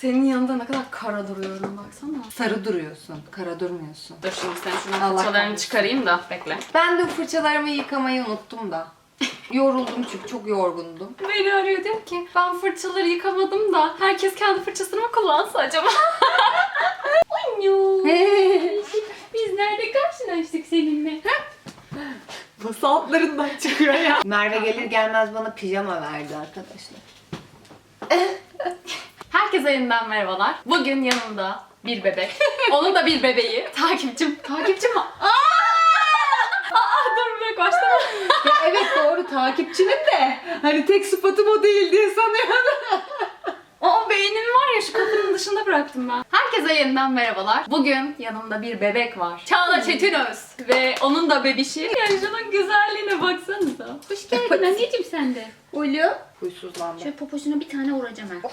Senin yanında ne kadar kara duruyorum baksana. Sarı duruyorsun, kara durmuyorsun. Dur şimdi sen şundan Allah fırçalarını kahretsin. çıkarayım da bekle. Ben de fırçalarımı yıkamayı unuttum da. Yoruldum çünkü çok yorgundum. Beni arıyor diyor ki ben fırçaları yıkamadım da herkes kendi fırçasını mı kullansa acaba? Anyo. Biz nerede karşılaştık seninle? Nasıl altlarından çıkıyor ya? Merve gelir gelmez bana pijama verdi arkadaşlar. Herkese yeniden merhabalar. Bugün yanımda bir bebek. Onun da bir bebeği. Takipçim. Takipçim mi? Aa! Aa dur bırak başlama. Ya evet doğru takipçinin de hani tek sıfatım o değil diye sanıyordum. O beynimi var ya şu kapının dışında bıraktım ben. Herkese yeniden merhabalar. Bugün yanımda bir bebek var. Çağla Çetinöz. Ve onun da bebişi. Ya şunun güzelliğine baksanıza. Hoş geldin anneciğim sen de. Ulu. Huysuzlandı. Şöyle poposuna bir tane vuracağım ben.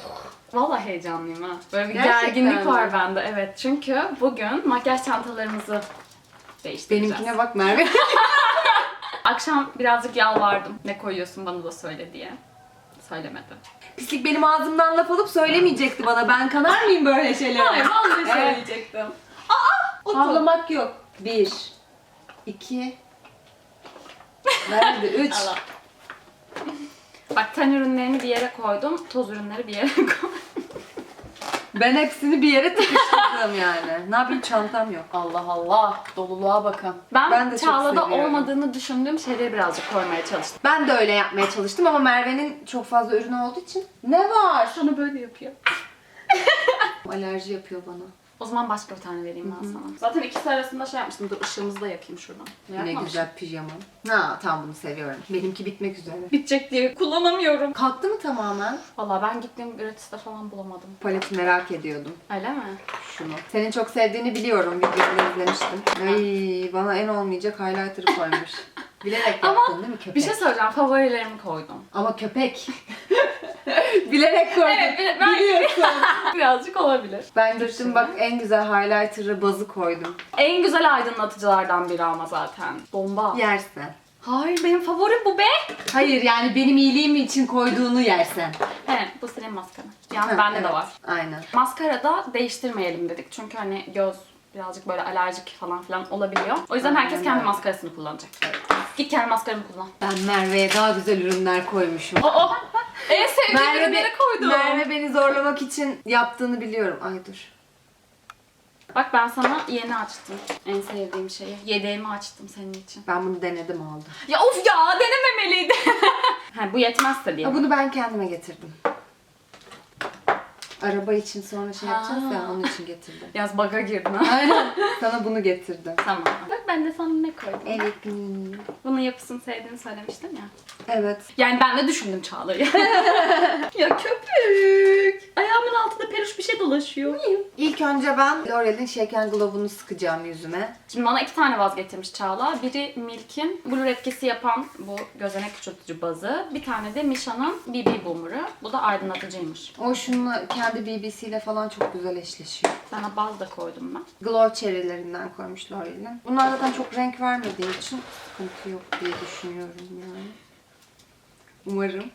Vallahi heyecanlıyım ha. Böyle bir Gerçekten gerginlik mi? var bende. Evet çünkü bugün makyaj çantalarımızı değiştireceğiz. Benimkine bak Merve. Akşam birazcık yalvardım. Ne koyuyorsun bana da söyle diye. Söylemedi. Pislik benim ağzımdan laf alıp söylemeyecekti bana. Ben kanar mıyım böyle şeylere? Hayır vallahi Evet. söyleyecektim. Otur. Havlamak yok. Bir. iki. Nerede? Üç. Allah. Bak ten ürünlerini bir yere koydum, toz ürünleri bir yere koydum. Ben hepsini bir yere tıkıştırdım yani. Ne yapayım çantam yok. Allah Allah, doluluğa bakın. Ben, Ben de çok Çağla'da seviyorum. olmadığını düşündüğüm şeyleri birazcık koymaya çalıştım. Ben de öyle yapmaya çalıştım ama Merve'nin çok fazla ürünü olduğu için ne var? Sana böyle yapıyor. Alerji yapıyor bana. O zaman başka bir tane vereyim ben sana. Zaten ikisi arasında şey yapmıştım. Dur ışığımızı da yakayım şuradan. Ne Yakmamışım. güzel pijama. Ha tamam bunu seviyorum. Benimki bitmek üzere. Bitecek diye kullanamıyorum. Kalktı mı tamamen? Valla ben gittiğim gratis'te falan bulamadım. Paleti merak ediyordum. Öyle mi? Şunu. Senin çok sevdiğini biliyorum. Videoda izlemiştim. Ay bana en olmayacak highlighter'ı koymuş. Bilerek Ama yaptın değil mi köpek? Bir şey söyleyeceğim. Favorilerimi koydum. Ama köpek. Bilerek koydum. Evet, ben- Biliyorsun. Birazcık olabilir. ben gittim bak en güzel highlighter'ı bazı koydum. En güzel aydınlatıcılardan biri ama zaten. Bomba. Yersen. Hayır benim favorim bu be. Hayır yani benim iyiliğim için koyduğunu yersen. He bu senin maskara. Yani bende de var. Aynen. Maskara da değiştirmeyelim dedik. Çünkü hani göz birazcık böyle alerjik falan filan olabiliyor. O yüzden herkes Aynen kendi öyle. maskarasını kullanacak. Git kendi maskaranı kullan. Ben Merve'ye daha güzel ürünler koymuşum. Oo! En sevdiğim Merve, ürünleri be- koydum. Merve beni zorlamak için yaptığını biliyorum. Ay dur. Bak ben sana yeni açtım. En sevdiğim şeyi. Yedeğimi açtım senin için. Ben bunu denedim aldım. Ya of ya denememeliydi. ha, bu yetmezse diye. Ha, bunu ben kendime getirdim. Araba için sonra şey yapacağız ya onun için getirdim. Yaz baga girdin ha. Aynen. Sana bunu getirdim. tamam. Bak ben de sana ne koydum. Evet. Bunun yapısını sevdiğini söylemiştim ya. Evet. Yani ben de düşündüm Çağla'yı. ya köpük. Ayağımın altında peluş bir şey dolaşıyor. İlk önce ben L'Oreal'in Shake Glove'unu sıkacağım yüzüme. Şimdi bana iki tane vaz getirmiş Çağla. Biri Milk'in blur etkisi yapan bu gözenek küçültücü bazı. Bir tane de Misha'nın BB Boomer'ı. Bu da aydınlatıcıymış. O şununla kendi BB'siyle falan çok güzel eşleşiyor. Sana baz da koydum ben. Glow Cherry'lerinden koymuş L'Oreal'in. Bunlar zaten çok renk vermediği için sıkıntı yok diye düşünüyorum yani. Umarım.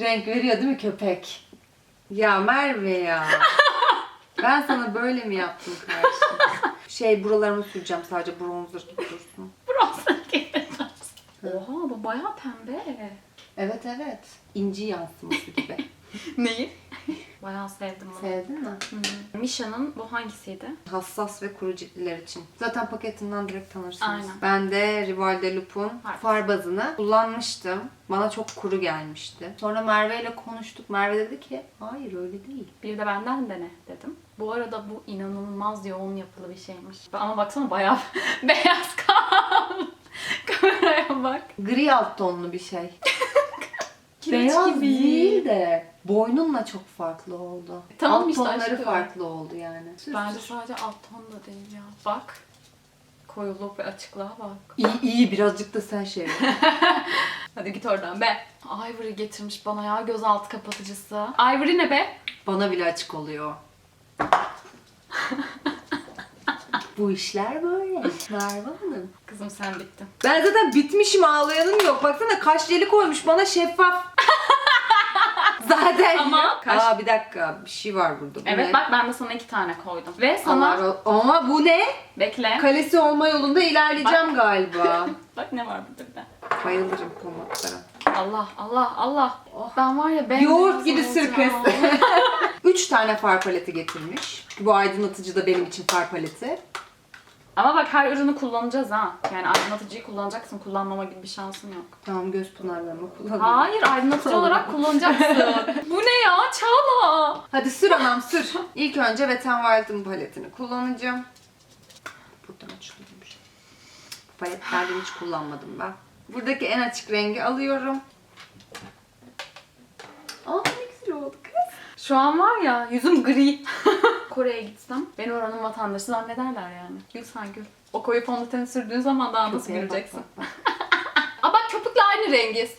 Renk veriyor değil mi köpek? Ya Merve ya. Ben sana böyle mi yaptım karşı? Şey buralarımı süreceğim sadece bronzer gibi dursun. Bronzer gibi. Oha bu bayağı pembe. Evet evet. İnci yansıması gibi. Neyi? Bayağı sevdim bunu. Sevdin mi? Hı. Misha'nın bu hangisiydi? Hassas ve kuru ciltler için. Zaten paketinden direkt tanırsınız. Aynen. Ben de Rival de Loop'un Harf. far bazını kullanmıştım. Bana çok kuru gelmişti. Sonra Merve ile konuştuk. Merve dedi ki hayır öyle değil. Bir de benden dene dedim. Bu arada bu inanılmaz yoğun yapılı bir şeymiş. Ama baksana bayağı beyaz kaldı. Kameraya bak. Gri alt tonlu bir şey. Kireç Beyaz gibi. değil de boynunla çok farklı oldu. Tamam alt işte tonları aşkım. farklı oldu yani. Bence sadece alt ton da değil ya. Bak. Koyuluk ve açıklığa bak. İyi iyi birazcık da sen şey. yap. Hadi git oradan be. Ivory getirmiş bana ya gözaltı kapatıcısı. Ivory ne be? Bana bile açık oluyor. Bu işler böyle. Merve Hanım. Kızım sen bittin. Ben zaten bitmişim ağlayanım yok. Baksana kaş jeli koymuş bana şeffaf. zaten. Ama kaç- Aa bir dakika bir şey var burada. Bu Evet ne? bak ben de sana iki tane koydum. Ve Allah sana razı- Ama bu ne? bekle. Kalesi olma yolunda ilerleyeceğim galiba. Bak ne var burada bir de. Bayılırım pomatlara. Allah Allah Allah. Oh. Ben var ya ben Yoğurt gibi sır kız. Üç tane far paleti getirmiş. Bu aydınlatıcı da benim için far paleti. Ama bak her ürünü kullanacağız ha. Yani aydınlatıcıyı kullanacaksın. Kullanmama gibi bir şansın yok. Tamam göz pınarlarımı kullanıyorum. Hayır aydınlatıcı olarak kullanacaksın. Bu ne ya Çağla? Hadi sür anam sür. İlk önce Wet n Wild'ın paletini kullanacağım. Buradan açılıyormuş. Bu paletlerden hiç kullanmadım ben. Buradaki en açık rengi alıyorum. Aa ne güzel oldu kız. Şu an var ya yüzüm gri. Kore'ye gitsem beni oranın vatandaşı zannederler yani. Gül sen gül. O koyu fondöteni sürdüğün zaman daha nasıl güleceksin. Aa bak köpükle aynı rengiz.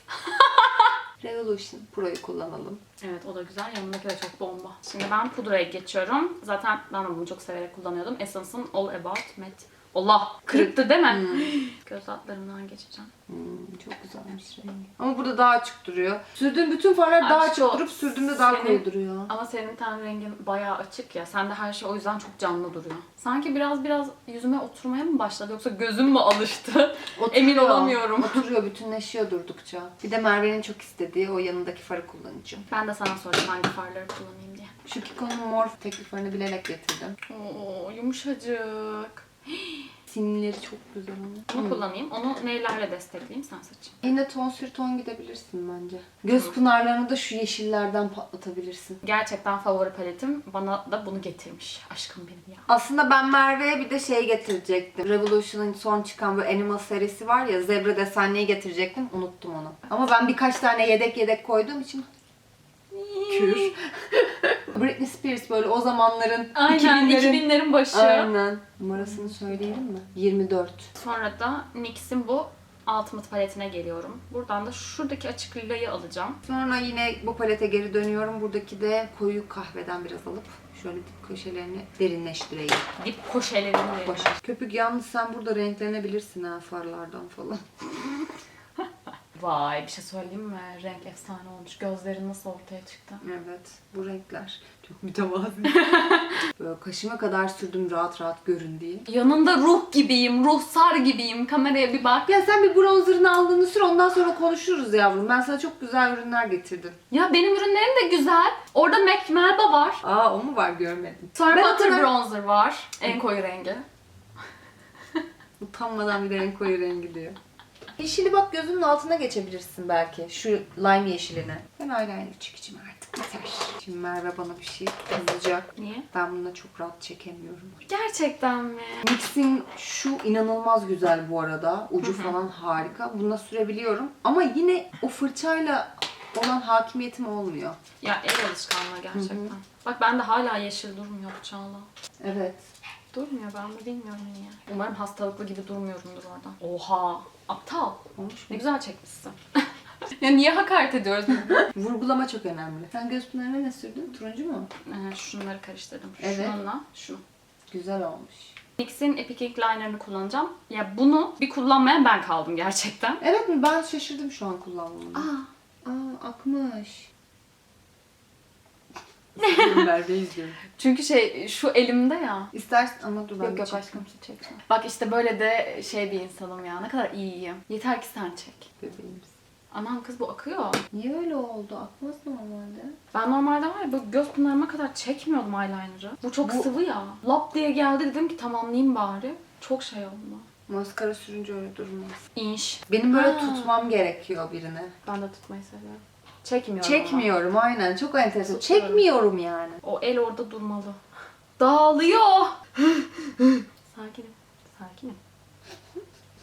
Revolution Pro'yu kullanalım. Evet o da güzel. Yanındaki de çok bomba. Şimdi ben pudraya geçiyorum. Zaten ben de bunu çok severek kullanıyordum. Essence'ın All About Matte. Allah! Kırıktı değil mi? Göz altlarından geçeceğim. Hmm, çok güzelmiş rengi. Ama burada daha açık duruyor. Sürdüğüm bütün farlar daha Aşk açık o. durup sürdüğümde daha Senin- koyu duruyor. Ama senin ten rengin bayağı açık ya. Sende her şey o yüzden çok canlı duruyor. Sanki biraz biraz yüzüme oturmaya mı başladı yoksa gözüm mü alıştı? Emin olamıyorum. Oturuyor, bütünleşiyor durdukça. Bir de Merve'nin çok istediği o yanındaki farı kullanacağım. Ben de sana sorayım hangi farları kullanayım diye. Şu Kiko'nun mor tekliflerini bilerek getirdim. Oo yumuşacık. Simleri çok güzel ama. Bunu kullanayım. Onu neylerle destekleyeyim sen seç. Yine ton sür ton gidebilirsin bence. Göz pınarlarını da şu yeşillerden patlatabilirsin. Gerçekten favori paletim bana da bunu getirmiş. Aşkım benim ya. Aslında ben Merve'ye bir de şey getirecektim. Revolution'ın son çıkan bu Animal serisi var ya zebra desenliği getirecektim. Unuttum onu. Ama ben birkaç tane yedek yedek koyduğum için kür. Britney Spears böyle o zamanların Aynen 2000'lerin 2000'lerin başı. Aynen. Numarasını söyleyelim mi? 24. Sonra da NYX'in bu Ultimate paletine geliyorum. Buradan da şuradaki açık lilayı alacağım. Sonra yine bu palete geri dönüyorum. Buradaki de koyu kahveden biraz alıp şöyle dip köşelerini derinleştireyim. Dip koşelerini Boş. Köpük yalnız sen burada renklenebilirsin ha farlardan falan. Vay bir şey söyleyeyim mi? Renk efsane olmuş. Gözlerin nasıl ortaya çıktı? Evet bu renkler çok mütevazı. Böyle kaşıma kadar sürdüm rahat rahat görün diye. Yanında ruh gibiyim, ruhsar gibiyim. Kameraya bir bak. Ya sen bir bronzerını aldığını sür ondan sonra konuşuruz yavrum. Ben sana çok güzel ürünler getirdim. Ya benim ürünlerim de güzel. Orada MAC Melba var. Aa o mu var görmedim. Sonra Ben Butter Bronzer var. En koyu rengi. Utanmadan bir de renk koyu rengi diyor. Yeşili bak gözünün altına geçebilirsin belki. Şu lime yeşiline. Ben eyeliner çekeceğim artık. Yeter. Şimdi Merve bana bir şey kızacak. Niye? Ben bununla çok rahat çekemiyorum. Gerçekten mi? NYX'in şu inanılmaz güzel bu arada. Ucu falan harika. Bununla sürebiliyorum. Ama yine o fırçayla olan hakimiyetim olmuyor. Ya el alışkanlığı gerçekten. Bak bende hala yeşil durmuyor Çağla. Evet. Durmuyor ben de bilmiyorum niye. Umarım hastalıklı gibi durmuyorumdur oradan. Oha! Aptal. Olmuş Ne mu? güzel çekmişsin. ya niye hakaret ediyoruz? Vurgulama çok önemli. Sen göz pınarına ne sürdün? Turuncu mu? ee, şunları karıştırdım. Evet. Şununla şunu. Güzel olmuş. NYX'in Epic Ink Liner'ını kullanacağım. Ya bunu bir kullanmayan ben kaldım gerçekten. Evet mi? Ben şaşırdım şu an kullanmamı. Aa, Aa akmış. Merve izliyorum. çünkü şey şu elimde ya. İstersen ama dur ben Yok yok aşkım siz çeksin. Bak işte böyle de şey bir insanım ya. Ne kadar iyiyim. Yeter ki sen çek. Bebeğimiz. Aman kız bu akıyor. Niye öyle oldu? Akmaz normalde. Ben normalde var ya böyle göz pınarıma kadar çekmiyordum eyeliner'ı. Bu çok Bu- sıvı ya. Lap diye geldi dedim ki tamamlayayım bari. Çok şey oldu. Maskara sürünce öyle durmaz. İnş. Benim böyle Ha. tutmam gerekiyor birine. Ben de tutmayı seviyorum. Çekmiyorum Çekmiyorum aynen. Çok enteresan. Tutuyorum. Çekmiyorum yani. O el orada durmalı. Dağılıyor. Sakinim. Sakinim.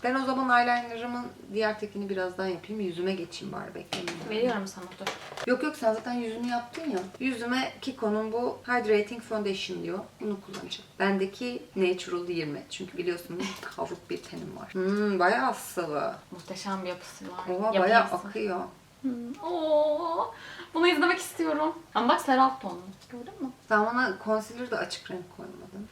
Ben o zaman eyelinerımın diğer tekini birazdan yapayım. Yüzüme geçeyim bari beklemeyeyim. Veriyorum sana dur. Yok yok sen zaten yüzünü yaptın ya. Yüzüme Kiko'nun bu Hydrating Foundation diyor. Bunu kullanacağım. Bendeki Natural 20. Çünkü biliyorsunuz kavruk bir tenim var. Hmm, bayağı sıvı. Muhteşem bir yapısı var. Oha bayağı akıyor. Hmm. Oo. Bunu izlemek istiyorum. Ama bak seralt tonlu. Gördün mü? Sen bana concealer da açık renk koymadın.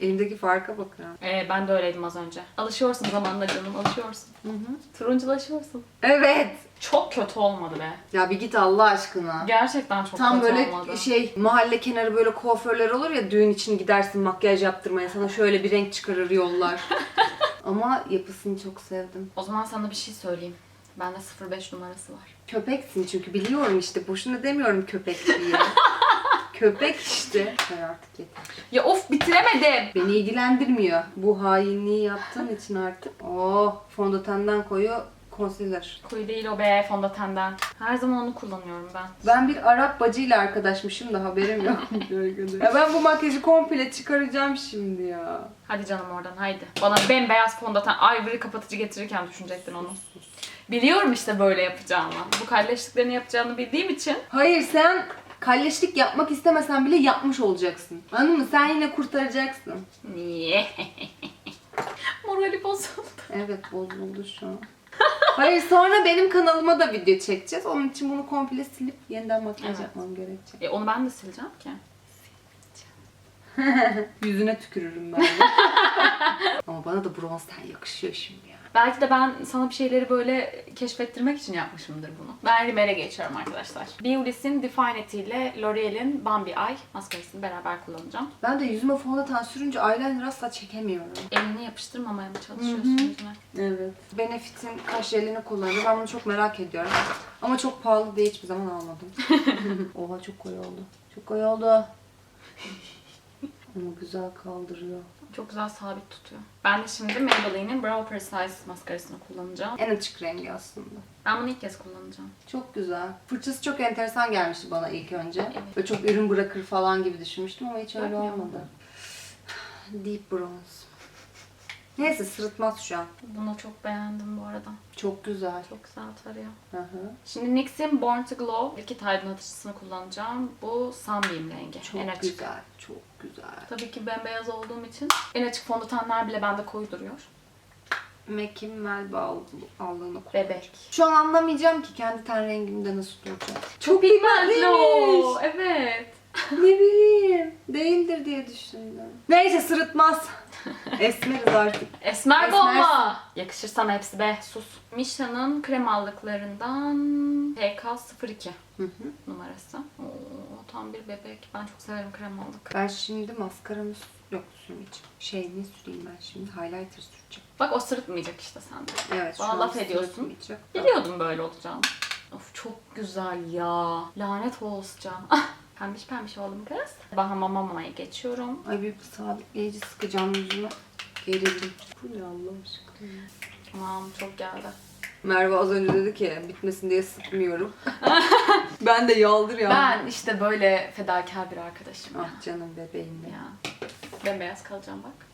Elimdeki farka bak ya. Ee, ben de öyleydim az önce. Alışıyorsun zamanla canım, alışıyorsun. Hı hı. Turunculaşıyorsun. Evet. Çok kötü olmadı be. Ya bir git Allah aşkına. Gerçekten çok Tam kötü böyle olmadı. şey mahalle kenarı böyle kuaförler olur ya düğün için gidersin makyaj yaptırmaya sana şöyle bir renk çıkarır yollar. Ama yapısını çok sevdim. O zaman sana bir şey söyleyeyim. Bende 05 numarası var. Köpeksin çünkü biliyorum işte boşuna demiyorum köpek diye. Köpek işte. Ben artık yeter. Ya of bitiremedim. Beni ilgilendirmiyor. Bu hainliği yaptığın için artık. Oh fondötenden koyu concealer. Koyu değil o be fondötenden. Her zaman onu kullanıyorum ben. Ben bir Arap bacıyla arkadaşmışım da haberim yok. ya ben bu makyajı komple çıkaracağım şimdi ya. Hadi canım oradan haydi. Bana bembeyaz fondöten ivory kapatıcı getirirken düşünecektin onu. Biliyorum işte böyle yapacağını. Bu kalleşliklerini yapacağını bildiğim için. Hayır sen kalleşlik yapmak istemesen bile yapmış olacaksın. Anladın mı? Sen yine kurtaracaksın. Niye? Morali bozuldu. Evet bozuldu şu an. Hayır sonra benim kanalıma da video çekeceğiz. Onun için bunu komple silip yeniden makyaj Evet. yapmam gerekecek. E onu ben de sileceğim ki. Yüzüne tükürürüm ben de. Ama bana da bronz ten yakışıyor şimdi ya. Belki de ben sana bir şeyleri böyle keşfettirmek için yapmışımdır bunu. Ben Rimmel'e geçiyorum arkadaşlar. Beulis'in Definity ile L'Oreal'in Bambi Eye maskarasını beraber kullanacağım. Ben de yüzüme fondöten sürünce eyeliner asla çekemiyorum. Elini yapıştırmamaya mı çalışıyorsun yüzüne? Evet. Benefit'in kaş jelini kullanıyorum. Ben bunu çok merak ediyorum. Ama çok pahalı diye hiçbir zaman almadım. Oha çok koyu oldu. Çok koyu oldu. Ama güzel kaldırıyor. Çok güzel sabit tutuyor. Ben de şimdi Maybelline'in Brow Precise maskarasını kullanacağım. En açık rengi aslında. Ben bunu ilk kez kullanacağım. Çok güzel. Fırçası çok enteresan gelmişti bana ilk önce. Evet. Böyle çok ürün bırakır falan gibi düşünmüştüm ama hiç öyle olmadı. Deep bronze. Neyse sırıtmaz şu an. Bunu çok beğendim bu arada. Çok güzel. Çok güzel tarıyor. Hı hı. Şimdi NYX'in Born to Glow likit aydınlatıcısını kullanacağım. Bu Sunbeam rengi. Çok en açık. güzel. Çok güzel. Tabii ki bembeyaz olduğum için en açık fondötenler bile bende koyu duruyor. MAC'in Melba al- aldığını. Bebek. Şu an anlamayacağım ki kendi ten rengimde nasıl duracak. Çok pigmentli o. Evet. ne bileyim. Değildir diye düşündüm. Neyse sırıtmaz. Esmeriz artık. Esmer bomba. Yakışır sana hepsi be. Sus. Misha'nın krem aldıklarından PK02 Hı hı. numarası. Oo, tam bir bebek. Ben çok severim krem aldık. Ben şimdi maskaramı sü- yok sürmeyeceğim. Şey ne süreyim ben şimdi? Highlighter süreceğim. Bak o sırıtmayacak işte sende. Evet Bana laf ediyorsun. Biliyordum böyle olacağını. Of çok güzel ya. Lanet olsun. Pembiş pembiş oldum kız. Bahama mamaya geçiyorum. Ay bir sabitleyici sıkacağım yüzüme. Gerildim. Bu ne Allah aşkına? Tamam çok geldi. Merve az önce dedi ki bitmesin diye sıkmıyorum. ben de yaldır ya. Ben işte böyle fedakar bir arkadaşım. Ah canım bebeğim ya. Bembeyaz kalacağım bak.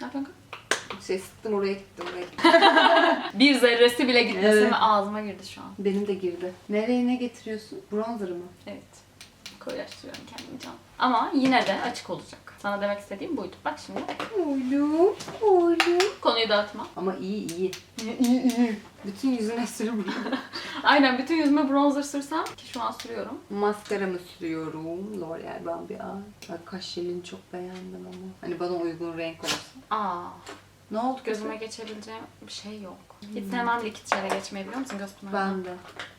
Ne yapıyorsun? Şey sıktım oraya gitti oraya gitti. Bir zerresi bile gitmesi Evet. mi ağzıma girdi şu an. Benim de girdi. Nereye ne getiriyorsun? Bronzer'ı mı? Evet. Koyulaştırıyorum kendimi canım. Ama yine de açık olacak. Sana demek istediğim buydu. Bak şimdi. Oğlum, oğlum. Konuyu dağıtma. Ama iyi iyi. İyi iyi. Bütün yüzüne sür bunu. Aynen bütün yüzüme bronzer sürsem ki şu an sürüyorum. Maskaramı sürüyorum. L'Oreal Bambi Eye. Ay kaş jelini çok beğendim ama. Hani bana uygun renk olsun. Aa, Ne oldu gözüme geçebileceğim bir şey yok. Hiç sevmem likit şeyle geçmeyi biliyor musun göz pınarına? Ben de.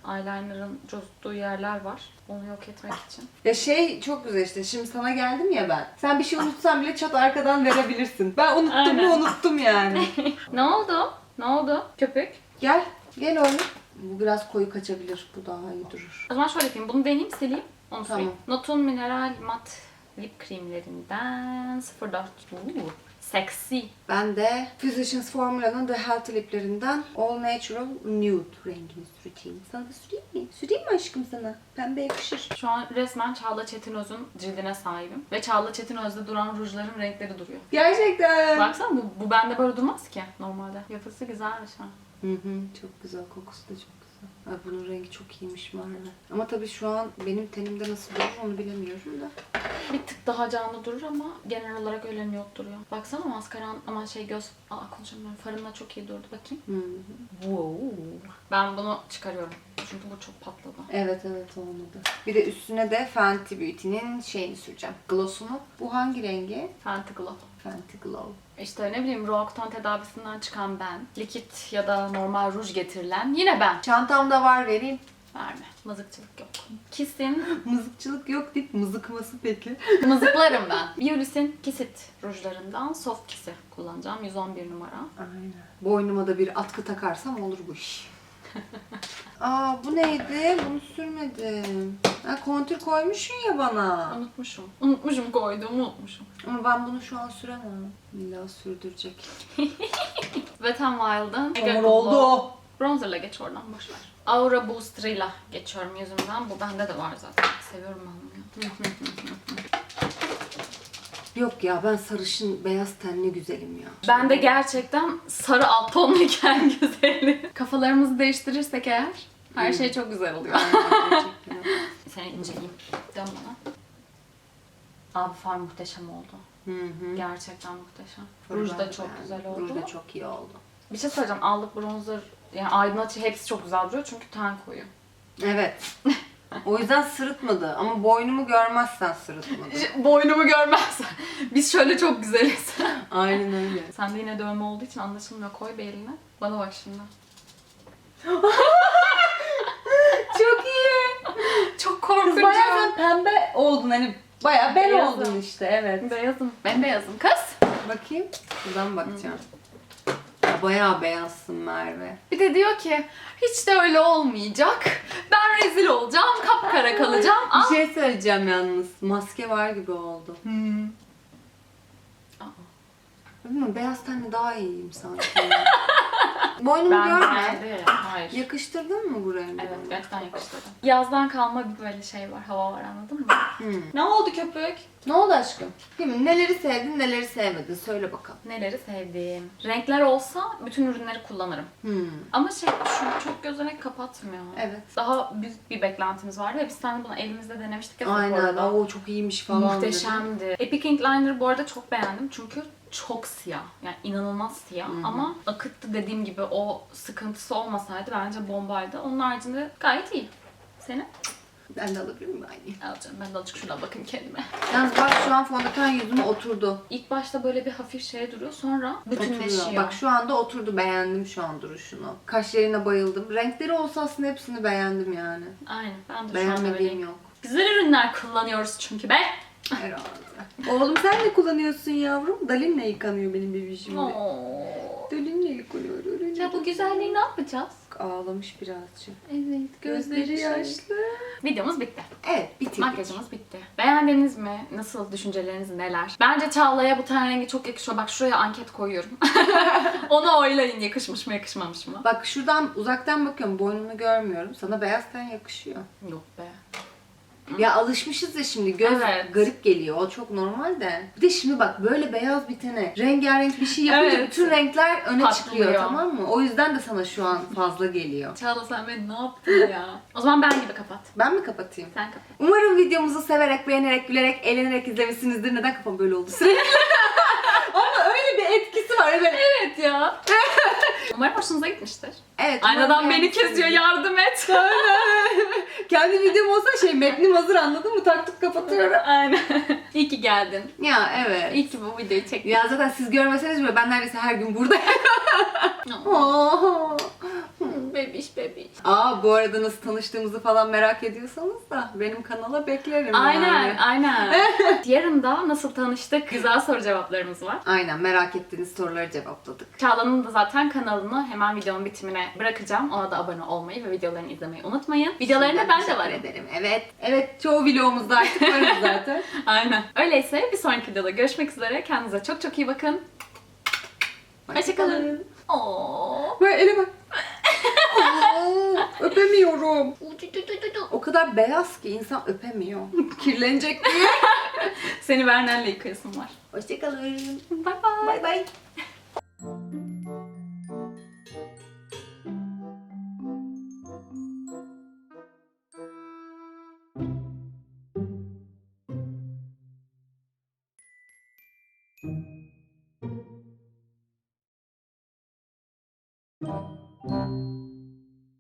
Eyeliner'ın cozuttuğu yerler var. Onu yok etmek için. Ya şey çok güzel işte. Şimdi sana geldim ya ben. Sen bir şey unutsan bile çat arkadan verebilirsin. Ben unuttum Aynen. mu unuttum yani. Ne oldu? Ne oldu? Köpük. Gel. Gel oğlum. Bu biraz koyu kaçabilir. Bu daha iyi durur. O zaman şöyle yapayım. Bunu deneyeyim sileyim. Onu Tamam. sileyim. Notun mineral mat lip kremlerinden 04. Uuu. Seksi. Ben de Physicians Formula'nın The Healthy Lip'lerinden All Natural Nude rengini süreceğim. Sana da süreyim mi? Süreyim mi aşkım sana? Pembe yakışır. Şu an resmen Çağla Çetinöz'ün cildine sahibim. Ve Çağla Çetinöz'de duran rujların renkleri duruyor. Gerçekten. Baksana bu, bu bende böyle durmaz ki normalde. Yapısı güzelmiş ha. Hı hı, çok güzel. Kokusu da çok. Ay bunun rengi çok iyiymiş Merve. Ama tabii şu an benim tenimde nasıl durur onu bilemiyorum da. Bir tık daha canlı durur ama genel olarak öyle nude duruyor. Baksana maskaran ama şey göz... Aa konuşamıyorum. Farınla çok iyi durdu. Bakayım. Hı. Wow. Ben bunu çıkarıyorum. Çünkü bu çok patladı. Evet evet olmadı. Bir de üstüne de Fenty Beauty'nin şeyini süreceğim. Gloss'unu. Bu hangi rengi? Fenty Glow. Fenty Glow. İşte ne bileyim Roaccutane tedavisinden çıkan ben. Likit ya da normal ruj getirilen yine ben. Çantamda var vereyim. Verme. Mızıkçılık yok. Kiss'in Mızıkçılık yok deyip mızıkması peki. mızıklarım ben. Biolis'in Kissit rujlarından Soft Kiss'i kullanacağım. 111 numara. Aynen. Boynuma da bir atkı takarsam olur bu iş. Aa bu neydi? Bunu sürmedim. Ha, kontür koymuşsun ya bana. Unutmuşum. Unutmuşum koydum, unutmuşum. Ama ben bunu şu an süremem. İlla sürdürecek. Wet n Wild'ın Mega Hamur Glow. oldu. Bronzer'la geç oradan boş ver. Aura Booster'ıyla geçiyorum yüzümden. Bu bende de var zaten. Seviyorum ben bunu. Yok ya ben sarışın beyaz tenli güzelim ya. Ben de gerçekten sarı alt tonluyken güzeli. Kafalarımızı değiştirirsek eğer her şey çok güzel oluyor. Aynen, gerçekten. Seni inceleyeyim. Dön bana. Abi far muhteşem oldu. Hı hı. Gerçekten muhteşem. Ruj da de çok beğendim. güzel oldu. Ruj da çok iyi oldu. Bir şey söyleyeceğim. Allık bronzer yani aydınlatıcı hepsi çok güzel duruyor çünkü ten koyu. Evet. O yüzden sırıtmadı ama boynumu görmezsen sırıtmadı. Boynumu görmezsen. Biz şöyle çok güzeliz. Aynen öyle. Sende yine dövme olduğu için anlaşılmıyor. Koy bir eline. Bana bak şimdi. Çok korkunç. bayağı sen pembe oldun hani bayağı ben Beyazım. oldun işte evet. Beyazım. Ben beyazım kız. Bakayım. Şuradan bakacağım. Ya Bayağı beyazsın Merve. Bir de diyor ki hiç de öyle olmayacak. Ben rezil olacağım. Kapkara kalacağım. Bir şey söyleyeceğim yalnız. Maske var gibi oldu. Hmm. Bilmiyorum beyaz tenli daha iyiyim sanki. Boynumu Ben görme. de hayır. Yakıştırdın mı bu rengi? Evet gerçekten yakıştırdım. Yazdan kalma bir böyle şey var. Hava var anladın mı? Hmm. ne oldu köpük? Ne oldu aşkım? Mi? Neleri sevdin, neleri sevmedin? Söyle bakalım. Neleri sevdiğim. Renkler olsa bütün ürünleri kullanırım. Hmm. Ama şey şu çok gözenek kapatmıyor. Evet. Daha büyük bir beklentimiz vardı ve biz seninle bunu elimizde denemiştik ya Aynen. arada. Oo çok iyiymiş falan. dedi. Muhteşemdi. Epic Ink Liner bu arada çok beğendim çünkü çok siyah. Yani inanılmaz siyah Hı hı. ama akıttı dediğim gibi o sıkıntısı olmasaydı bence bombaydı. Onun haricinde gayet iyi. Senin? Ben de alabilir miyim aynı? Alacağım. Ben de azıcık şuradan bakayım kendime. Yalnız bak şu an fondöten yüzüme oturdu. İlk başta böyle bir hafif şey duruyor sonra bütünleşiyor. Oturuyor. Bak şu anda oturdu. Beğendim şu an duruşunu. Kaşlarına bayıldım. Renkleri olsa aslında hepsini beğendim yani. Aynen. Ben de şu an Beğenmediğim öyleyim. yok. Güzel ürünler kullanıyoruz çünkü be. Herhalde. Oğlum sen ne kullanıyorsun yavrum? Dalin'le yıkanıyor benim bebişim. Dalin'le yıkanıyor. Dalin'le. Ya bu güzelliği ne yapacağız? Ağlamış birazcık. Evet. Gözleri yaşlı. Videomuz bitti. Evet bitirdik. Makyajımız bitti. Beğendiniz mi? Nasıl? Düşünceleriniz neler? Bence Çağla'ya bu ten rengi çok yakışıyor. Bak şuraya anket koyuyorum. Onu oylayın yakışmış mı yakışmamış mı? Bak şuradan uzaktan bakıyorum. Boynunu görmüyorum. Sana beyaz ten yakışıyor. Yok be. Ya alışmışız ya şimdi göz Evet. garip geliyor. O çok normal de. Bir de şimdi bak böyle beyaz bir tene rengarenk bir şey yapınca Evet. bütün renkler öne Patlıyor. çıkıyor tamam mı? O yüzden de sana şu an fazla geliyor. Çağla sen beni ne yaptın ya? o zaman ben gibi kapat. Ben mi kapatayım? Sen kapat. Umarım videomuzu severek, beğenerek, gülerek, eğlenerek izlemişsinizdir. Neden kafam böyle oldu sürekli? Ama öyle bir etkisi var. Evet. Evet ya. Umarım hoşunuza gitmiştir. evet Aynadan umarım beni beğenmişsinizdir. kesiyor yardım et. Kendi videom olsa şey metnim hazır anladın mı? Taktık kapatıyorum. Aynen. İyi ki geldin. Ya evet. İyi ki bu videoyu çektin. Ya zaten siz görmeseniz bile ben neredeyse her gün buradayım. Oh, bebiş bebiş. Aa bu arada nasıl tanıştığımızı falan merak ediyorsanız da benim kanala beklerim Aynen, yani. aynen. Yarın da nasıl tanıştık güzel soru cevaplarımız var. Aynen merak ettiğiniz soruları cevapladık. Çağla'nın da zaten kanalını hemen videonun bitimine bırakacağım. Ona da abone olmayı ve videolarını izlemeyi unutmayın. Videolarında ben de teşekkür varım. ederim. Evet. Evet çoğu vlogumuzda artık varız zaten. Aynen. Öyleyse bir sonraki videoda görüşmek üzere. Kendinize çok çok iyi bakın. Hoşçakalın. Oo. Böyle elime. Aa, öpemiyorum. O kadar beyaz ki insan öpemiyor. Kirlenecek diye. Seni Vernel'le yıkayasım var. Hoşçakalın. Bye bye. Bay bay.